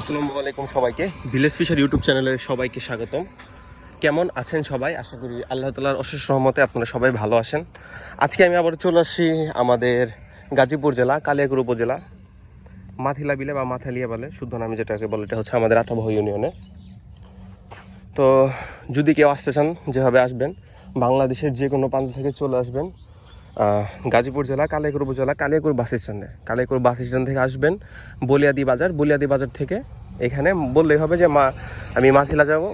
আসসালামু আলাইকুম সবাইকে। ভিলেজ ফিশার ইউটিউব চ্যানেলে সবাইকে স্বাগতম। কেমন আছেন সবাই? আশা করি আল্লাহ তালার অশেষ রহমতে আপনারা সবাই ভালো আছেন। আজকে আমি আবার চলে আসছি আমাদের গাজীপুর জেলা, কালিয়াকুর উপজেলা, মাথিলা বিলে বা মাথালিয়া বলে, শুদ্ধ নামে যেটাকে বলে, এটা হচ্ছে আমাদের আঠাবহ ইউনিয়নে। তো যদি কেউ আসতে চান, যেভাবে আসবেন, বাংলাদেশের যে কোনো প্রান্ত থেকে চলে আসবেন গাজীপুর জেলা কালিয়াকুর উপজেলা কালিয়াকুর বাস স্ট্যান্ডে। কালিয়াকুর বাস স্ট্যান্ড থেকে আসবেন বলিয়াদি বাজার। বলিয়াদি বাজার থেকে এখানে বললেই হবে যে মা আমি মাথিলা যাব।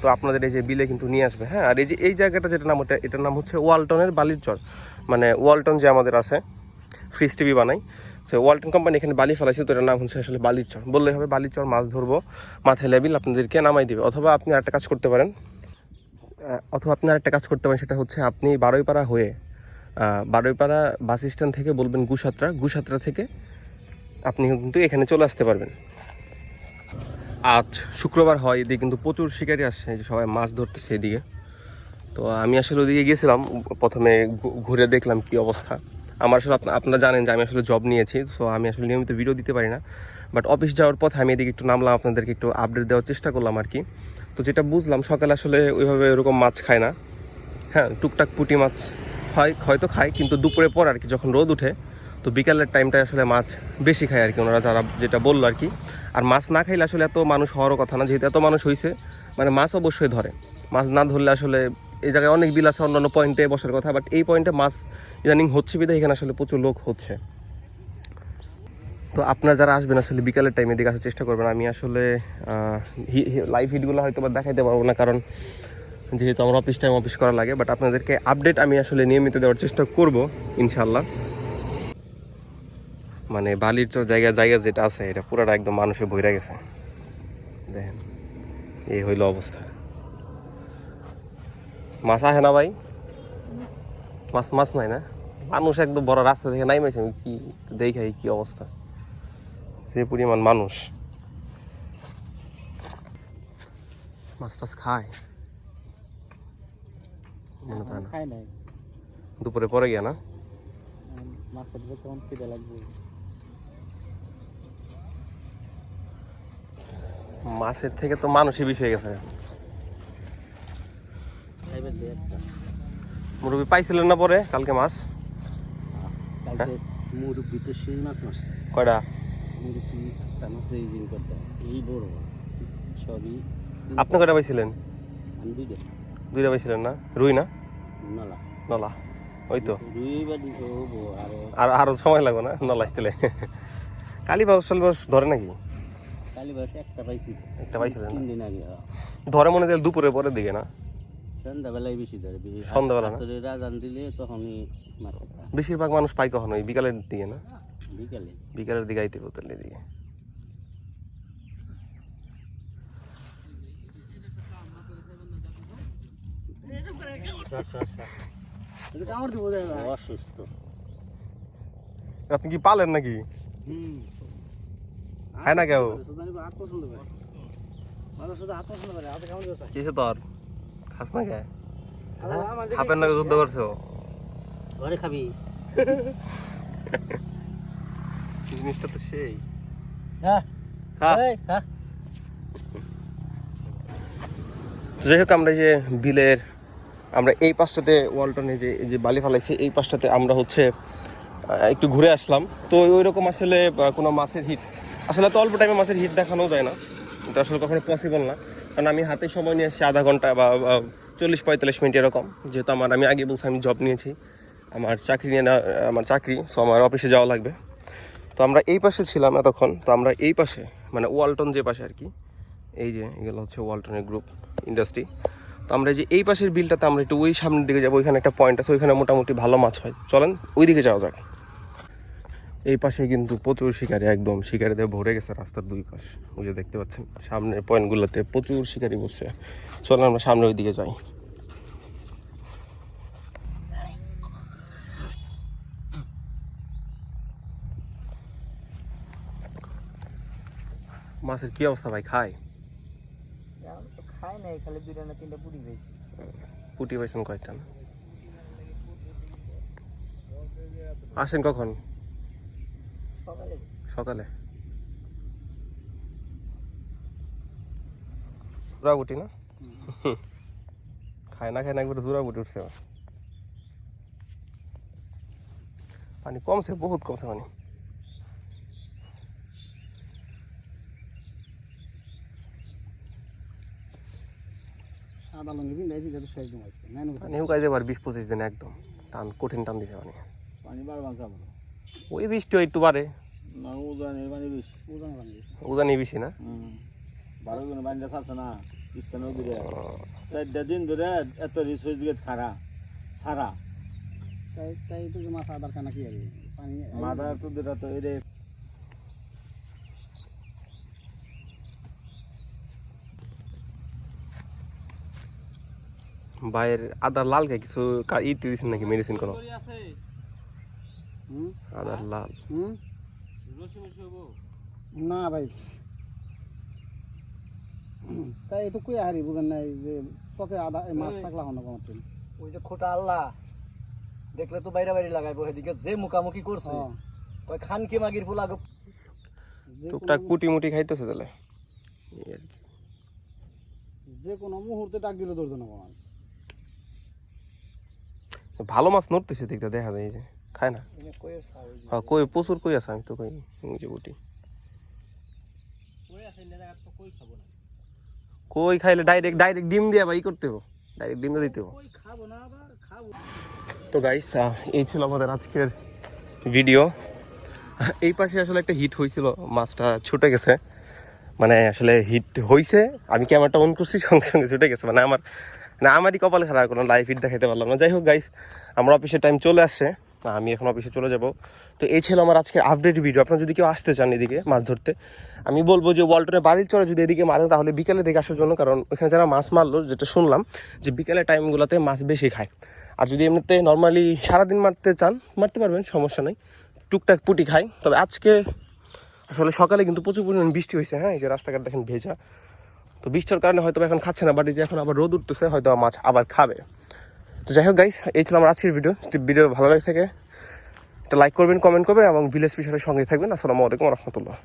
তো আপনাদের এই যে বিলে কিন্তু নিয়ে আসবে হ্যাঁ? আর এই যে এই জায়গাটা যেটা নাম, ওটা এটার নাম হচ্ছে ওয়ালটনের বালির চর মানে ওয়ালটন যে আমাদের আছে, ফ্রিজ টিভি বানাই। তো ওয়ালটন কোম্পানি এখানে বালি ফেলাইছে, তো এটার নাম হচ্ছে আসলে বালির চর বললেই হবে বালির চর মাছ ধরবো, মাথায় লেবিল আপনাদেরকে নামাই দিবে। অথবা আপনি আরেকটা কাজ করতে পারেন অথবা আপনি আরেকটা কাজ করতে পারেন, সেটা হচ্ছে আপনি বারোইপাড়া হয়ে বারোইপাড়া বাস স্ট্যান্ড থেকে বলবেন গুসাত্রা। গুসাত্রা থেকে আপনি কিন্তু এখানে চলে আসতে পারবেন। আজ শুক্রবার হয়, এদিকে কিন্তু প্রচুর শিকারি আসছে সবাই মাছ ধরতেছে এদিকে। তো আমি আসলে ওদিকে গিয়েছিলাম প্রথমে ঘুরে দেখলাম কি অবস্থা। আমার আসলে আপনারা জানেন যে আমি আসলে জব নিয়েছি তো আমি আসলে নিয়মিত ভিডিও দিতে পারি না। বাট অফিস যাওয়ার পথে আমি এদিকে একটু নামলাম, আপনাদেরকে একটু আপডেট দেওয়ার চেষ্টা করলাম আর কি। তো যেটা বুঝলাম, সকালে আসলে ওইভাবে ওরকম মাছ খায় না। হ্যাঁ টুকটাক পুঁটি মাছ হয়, হয়তো খায়, কিন্তু দুপুরে পর আর কি যখন রোদ উঠে, তো বিকালের টাইমটায় আসলে মাছ বেশি খায় আর কি ওনারা যারা যেটা বলল আর কি আর মাছ না খাইলে আসলে এত মানুষ হওয়ারও কথা না, যেহেতু এত মানুষ হয়েছে মানে মাছ অবশ্যই ধরে। মাছ না ধরলে আসলে এই জায়গায় অনেক বিল আছে অন্যান্য পয়েন্টে বসার কথা বাট এই পয়েন্টে মাছ ইদানিং হচ্ছে বিধায় এখানে আসলে প্রচুর লোক হচ্ছে। তো আপনারা যারা আসবেন আসলে বিকালের টাইমে দিকে আসার চেষ্টা করবেন, আমি আসলে লাইভ হিটগুলো হয়তো বা দেখাইতে পারব না, কারণ যেহেতু আমার অফিস টাইম অফিস করা লাগে বাট আপনাদেরকে আপডেট আমি আসলে নিয়মিত দেওয়ার চেষ্টা করব ইনশাল্লাহ মানে বালির চর জায়গা জায়গা যেটা আছে, এটা পুরাটা একদম মানুষে ভইরা গেছে। দেখেন, এই হইল অবস্থা। মাছ আহে না ভাই? মাছ মাছ নাই না? মানুষ একদম বড় রাস্তা থেকে নাইমেছে আমি কি দেখাই কি অবস্থা? যে পরিমাণ মানুষ। মাছ টাছ খায়। মনে হয় না। খাই নাই। দুপুরে পরে গিয়া না? মাছের যে কেমন খিদে লাগবে। মাছের থেকে তো মানুষই বেশি হয়ে গেছে। মুরব্বী পাইছিলেন না পরে কালকে মাছ? কালকে মুরব্বি তো সেই মাছ মারছে। কয়টা? মুরব্বি একটা মাছ এই দিন করতে এই বড় সবই আপনি কয়টা পাইছিলেন? আমি দুইটা। দুইটা পাইছিলেন না? রুই না? নলা। নলা। ওই তো। আর আরও সময় লাগবে না নলা খেলে কালী বাস বাস ধরে নাকি? একটা পাইছি। একটা পাইছিলেন তিন দিন আগে ধরে মনে হয় দুপুরে পরের দিকে না? সন্ধ্যাবেলায় বেশি ধরে। বেশি সন্ধ্যাবেলা না? আসলে রাজান দিলে তখনই বেশিরভাগ মানুষ পাই কখন ওই বিকালের দিকে না? বিকালে। বিকালের দিকে আইতে বোতলের দিকে অসুস্থ। আপনি কি পালেন নাকি? হুম হয় না কেউ? কিসে তোর? খাস না কে? নাকি যুদ্ধ করছ ঘরে খাবি। জিনিসটা তো সেই। হ্যাঁ। হ্যাঁ। হ্যাঁ। যাই হোক আমরা যে বিলের আমরা এই পাশটাতে ওয়ালটনে যে যে বালি ফালাইছি, এই পাশটাতে আমরা হচ্ছে একটু ঘুরে আসলাম। তো ওই রকম আসলে কোনো মাছের হিট আসলে তো অল্প টাইমে মাছের হিট দেখানো যায় না। এটা আসলে কখনো পসিবল না। কারণ আমি হাতে সময় নিয়ে এসেছি আধা ঘণ্টা বা চল্লিশ পঁয়তাল্লিশ মিনিট এরকম। যেহেতু আমার আমি আগে বলছি আমি জব নিয়েছি। আমার চাকরি নিয়ে আমার চাকরি সো আমার অফিসে যাওয়া লাগবে। তো আমরা এই পাশে ছিলাম এতক্ষণ। তো আমরা এই পাশে মানে ওয়ালটন যে পাশে আর কি, এই যে এগুলো হচ্ছে ওয়ালটনের গ্রুপ ইন্ডাস্ট্রি তো আমরা যে এই পাশের বিলটাতে আমরা একটু ওই সামনের দিকে যাব, ওইখানে একটা পয়েন্ট আছে, ওইখানে মোটামুটি ভালো মাছ হয়। চলেন ওই দিকে যাওয়া যাক। এই পাশে কিন্তু প্রচুর শিকারি, একদম শিকারিদের ভরে গেছে রাস্তার দুই পাশ। ওই যে দেখতে পাচ্ছেন, সামনের পয়েন্টগুলোতে প্রচুর শিকারি বসছে। চলেন, আমরা সামনে ওই দিকে যাই। মাছের কি অবস্থা ভাই? খায়? খাই নাই খালি দুইটা না তিনটা পুরি খাইছি পুটি পাইছেন কয়েকটা না আসেন কখন? সকালে। সকালে। জোড়া গুটি না? খায় না খায় না একবার জোড়া গুটি উঠছে। পানি কমছে বহুত কমছে পানি। সাদা লঙ্গি বিন্দাইছি যাতে শেষ দিন আজকে। পানি উকাই যাবার বিশ পঁচিশ দিন একদম। টান কঠিন টান দিছে পানি। পানি বার বাঁচা বলো ওই বৃষ্টি একটু বাড়ে। না উজানের পানি বেশি। উজান লঙ্গি উদানি বেশি না? বারো গুণ পানিটা ছাড়ছে না স্থান ধরে চারটা দিন ধরে এত রিসোর্স গেট খারা সারা। তাই তাই তো মাথা আদার কানা কি আর? পানি মাথা তো দুটা তো এরে বাইরের আদার লাল খাই কিছু কা- ই দিয়েছেন নাকি মেডিসিন কোনো হুম? আদার লাল। হুম? না ভাই। তাই একটু কুয়া হারি বুঝেন নাই যে পকে আদা এই মাছ থাকলা হন কমার ওই যে খোটা আল্লাহ দেখলে তো বাইরে বাইরে লাগাইবো এদিকে যে মুখামুখি করছে হ্যাঁ। কয় খান কি মাগির ফুল আগে যে টুকটাক কুটি মুটি খাইতেছে তাহলে। যে কোনো মুহূর্তে ডাক দিলে ধরতো না। ভালো মাছ নড়তেছে দেখতে দেখা যায় এই যে খায় না? হ্যাঁ কই প্রচুর কই আছে আমি তো কই যে গুটি কই খাইলে ডাইরেক্ট ডাইরেক্ট ডিম দিয়ে ভাই করতে হবে ডাইরেক্ট ডিম দিতে হবে খাব না তো গাইস এই ছিল আমাদের আজকের ভিডিও এই পাশে আসলে একটা হিট হয়েছিল মাছটা ছুটে গেছে। মানে আসলে হিট হয়েছে আমি ক্যামেরাটা অন করছি সঙ্গে সঙ্গে ছুটে গেছে। মানে আমার না, আমারই কপালে ছাড়া কোনো লাইভ হিট দেখাতে পারলাম না। যাই হোক গাইস আমার অফিসের টাইম চলে আসছে। আমি এখন অফিসে চলে যাব। তো এই ছিল আমার আজকের আপডেট ভিডিও আপনারা যদি কেউ আসতে চান এদিকে মাছ ধরতে, আমি বলব যে ওয়াল্টনে বাড়ির চরে যদি এদিকে মারেন, তাহলে বিকেলে দেখে আসার জন্য, কারণ ওখানে যারা মাছ মারলো, যেটা শুনলাম, যে বিকেলের টাইমগুলোতে মাছ বেশি খায়। আর যদি এমনিতে নর্মালি সারাদিন মারতে চান, মারতে পারবেন, সমস্যা নেই। টুকটাক পুটি খায়। তবে আজকে আসলে সকালে কিন্তু প্রচুর পরিমাণ বৃষ্টি হয়েছে হ্যাঁ? এই যে রাস্তাঘাট দেখেন, ভেজা। তো বৃষ্টির কারণে হয়তো এখন খাচ্ছে না বাট এই যে এখন আবার রোদ উঠতেছে হয়তো মাছ আবার খাবে। তো যাই হোক গাইস এই ছিল আমার আজকের ভিডিও যদি ভিডিও ভালো লাগে থাকে তো লাইক করবেন কমেন্ট করবেন, এবং ভিলেজ পিছনের সঙ্গে থাকবেন। আসসালামু আলাইকুম রহমতুল্লাহ।